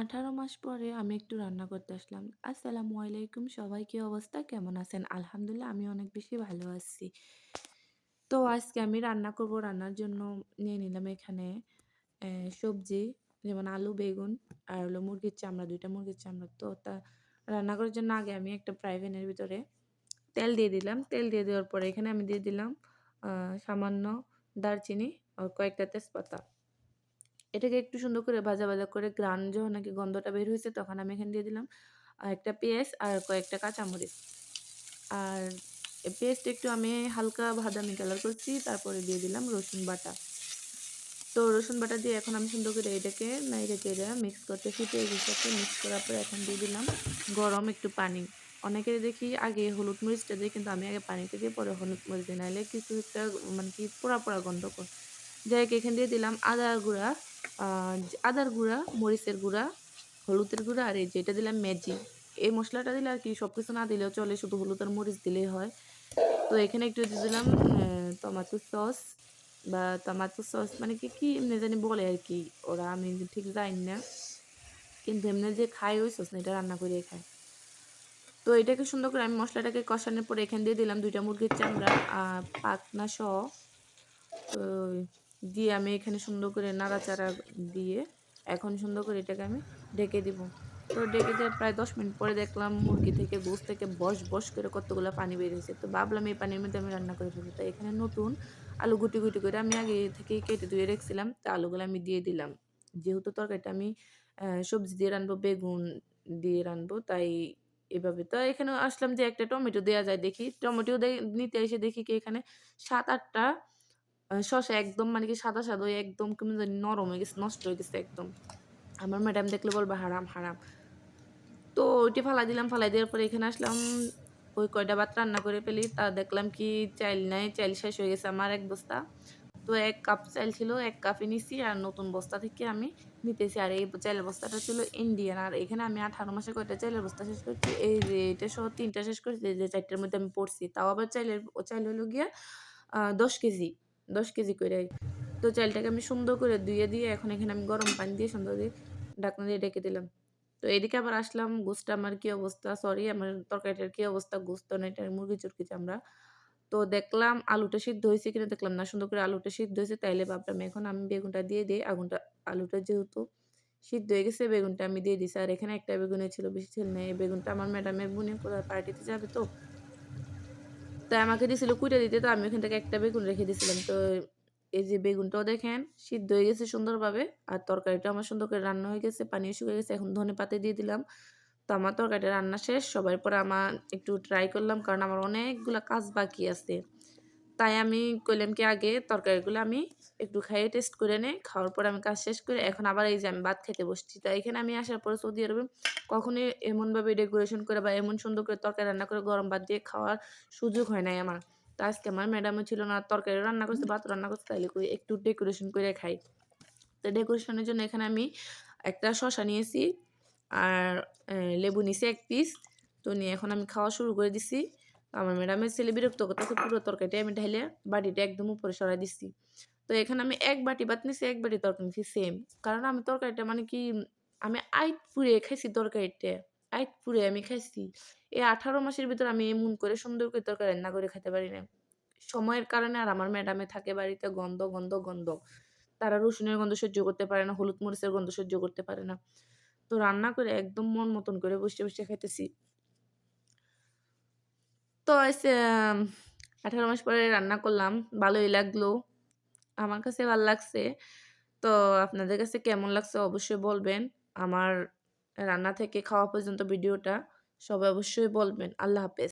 আঠারো মাস পরে আমি একটু রান্না করতে আসলাম। আসসালামু আলাইকুম সবাই কি অবস্থা? কেমন আছেন? আলহামদুলিল্লাহ আমি অনেক বেশি ভালো আছি। তো আজকে আমি রান্না করব। রান্নার জন্য নিয়ে নিলাম এখানে সবজি যেমন আলু, বেগুন আর হলো মুরগির চামড়া, দুইটা মুরগির চামড়া। তো তা রান্না করার জন্য আগে আমি একটা ফ্রাই প্যানের ভিতরে তেল দিয়ে দিলাম। তেল দিয়ে দেওয়ার পরে এখানে আমি দিয়ে দিলাম সামান্য দারচিনি আর কয়েকটা তেজপাতা। এটাকে একটু সুন্দর করে ভাজা, ভাজা করে গ্রান যখন নাকি গন্ধটা বের হয়েছে তখন আমি এখানে দিয়ে দিলাম একটা পেঁয়াজ আর কয়েকটা কাঁচামরিচ। আর পেঁয়াজটা একটু আমি হালকা বাদামি কালার করছি তারপরে দিয়ে দিলাম রসুন বাটা। তো রসুন বাটা দিয়ে এখন আমি সুন্দর করে এটাকে নাইড়ে-চেড়ে মিক্স করতে পেঁয়াজের সাথে মিক্স করার পরে এখন দিয়ে দিলাম গরম একটু পানি। অনেকের দেখি আগে হলুদ মরিচটা দেই কিন্তু আমি আগে পানিতে দিয়ে পরে হলুদ মরিচ দিই নাইলে কিছু একটা মানে কি পোড়া, পোড়া গন্ধ করে। যাই এখানে দিয়ে দিলাম আদার গুঁড়া, আদার গুঁড়া, মরিচের গুঁড়া, হলুদের গুঁড়া আর এই যে এটা দিলাম ম্যাজি। এই মশলাটা দিলে আর কি সবকিছু না দিলেও চলে শুধু হলুদ আর মরিচ দিলেই হয়। তো এখানে একটু দিয়ে দিলাম টমেটো সস বা টমেটো সস মানে কি, কি এমনি জানি বলে আর কি ওরা আমি ঠিক জানি না। কিন্তু এমনি যে খায় ওই সস না এটা রান্না করেই খায়। তো এটাকে সুন্দর করে আমি মশলাটাকে কষানোর পরে এখানে দিয়ে দিলাম দুইটা মুরগির চামড়া পাখনা সহ তো দিয়ে আমি এখানে সুন্দর করে নাড়াচাড়া দিয়ে এখন সুন্দর করে এটাকে আমি ঢেকে দিব। তো ঢেকে দেওয়ার প্রায় ১০ মিনিট পরে দেখলাম মুরগি থেকে গোশত থেকে বস, বস করে কতগুলো পানি বেরিয়েছে তো ভাবলাম এই পানির মধ্যে আমি রান্না করে ফেলব। তো এখানে নতুন আলু গুটি, গুটি করে আমি আগে থেকেই কেটে ধুয়ে রেখেছিলাম। তো আলুগুলো আমি দিয়ে দিলাম। যেহেতু তরকারিটা আমি সবজি দিয়ে রানবো, বেগুন দিয়ে রানবো তাই এভাবে। তো এখানে আসলাম যে একটা টমেটো দেওয়া যায় দেখি। টমেটো নিতে এসে দেখি কি এখানে ৭-৮ টা শসা একদম মানে কি সাদা, সাদা একদম কেমন জানি নরম হয়ে গেছে, নষ্ট হয়ে গেছে একদম। আমার ম্যাডাম দেখলে বলবে হারাম, হারাম। তো ওইটা ফালাই দিলাম। ফালাই দেওয়ার পরে এখানে আসলাম ওই কয়টা ভাত রান্না করে ফেলি। তা দেখলাম কি চাইল নাই, চাইল শেষ হয়ে গেছে আমার এক বস্তা। তো এক কাপ চাইল ছিল এক কাপই নিছি আর নতুন বস্তা থেকে আমি নিতেছি। আর এই চাইলের বস্তাটা ছিল ইন্ডিয়ান। আর এখানে আমি ১৮ মাসে কয়টা চাইলের বস্তা শেষ করছি। এই যে এটা সহ ৩ টা শেষ করেছি। যে ৪ টার মধ্যে আমি পড়ছি। তাও আবার চাইলের চাইল হলো গিয়া দশ কেজি। ১০ কেজি করে। তো চাইলটাকে আমি সুন্দর করে ধুয়ে দিয়ে এখন এখানে আমি গরম পানি দিয়ে সুন্দর দিয়ে ঢাকনা দিয়ে ডেকে দিলাম। তো এদিকে আবার আসলাম গোশতটা আমার কি অবস্থা সরি আমার তরকারিটার কি অবস্থা গোশত না, এটা মুরগি চুরকি আমরা তো দেখলাম আলুটা সিদ্ধ হয়েছে কিনা দেখলাম না। সুন্দর করে আলুটা সিদ্ধ হয়েছে, তাইলে ভাবলাম এখন আমি বেগুনটা দিয়ে দেই। আগুনটা, আলুটা যেহেতু সিদ্ধ হয়ে গেছে, বেগুনটা আমি দিয়ে দিছি। আর এখানে একটা বেগুনই ছিল, বেশি ছিল না। এই বেগুনটা আমার ম্যাডামের বোনের কোথায় পার্টিতে যাবে তো। তাই আমাকে দিছিল কুইটা দিতে, তো আমি ওখান থেকে একটা বেগুন রেখে দিয়েছিলাম তো এই যে বেগুনটাও দেখেন, সিদ্ধ হয়ে গেছে সুন্দরভাবে। আর তরকারিটা আমার সুন্দর করে রান্না হয়ে গেছে। পানিও শুকিয়ে গেছে। এখন ধনে পাতে দিয়ে দিলাম। তো আমার তরকারিটা রান্না শেষ। সবার পরে আমার একটু ট্রাই করলাম, কারণ আমার অনেকগুলো কাজ বাকি আছে। তাই আমি কইলাম কি আগে তরকারিগুলো আমি একটু খাইয়ে টেস্ট করে নেই। খাওয়ার পর আমি কাজ শেষ করে এখন আবার এই যে আমি ভাত খেতে বসছি। তো এখানে আমি আসার পরে সৌদি আরবে কখনোই এমনভাবে ডেকোরেশন করে বা এমন সুন্দর করে তরকারি রান্না করে গরম ভাত দিয়ে খাওয়ার সুযোগ হয় নাই আমার। তা আজকে আমার ম্যাডামও ছিল না। তরকারি রান্না করছে, ভাত রান্না করছে তাইলে একটু ডেকোরেশন করে খাই। তো ডেকোরেশনের জন্য এখানে আমি একটা শসা নিয়েছি আর লেবু নিছি এক পিস। তো নিয়ে এখন আমি খাওয়া শুরু করে দিছি। আমার ম্যাডামের ছেলে বিরক্ত করতেছে পুরো তরকারিটা আমি ঢাইলে বাটিটা একদম উপরে সরাই দিচ্ছি তো এখানে আমি এক বাটি ভাত নিছি, এক বাটি তরকারি নিছি সেম। কারণ আমি তরকারিটা মানে কি আমি আইট পুড়ে খাইছি তরকারিটা। আইট পুড়ে আমি খাইছি। এই ১৮ মাসের ভিতরে আমি এমন করে সুন্দর করে তরকারি রান্না করে খাইতে পারি না সময়ের কারণে আর আমার ম্যাডামে থাকে বাড়িতে গন্ধ, গন্ধ, গন্ধ। তারা রসুনের গন্ধ সহ্য করতে পারে না, হলুদ মরিচের গন্ধ সহ্য করতে পারে না। তো রান্না করে একদম মন মতন করে বসে, বসে খাইতেছি। তো ১৮ মাস পরে রান্না করলাম। ভালোই লাগল। আমার কাছে ভালো লাগছে। তো আপনাদের কাছে কেমন লাগছে অবশ্যই বলবেন। আমার রান্না থেকে খাওয়া পর্যন্ত ভিডিওটা সবাই অবশ্যই বলবেন। আল্লাহ হাফেজ।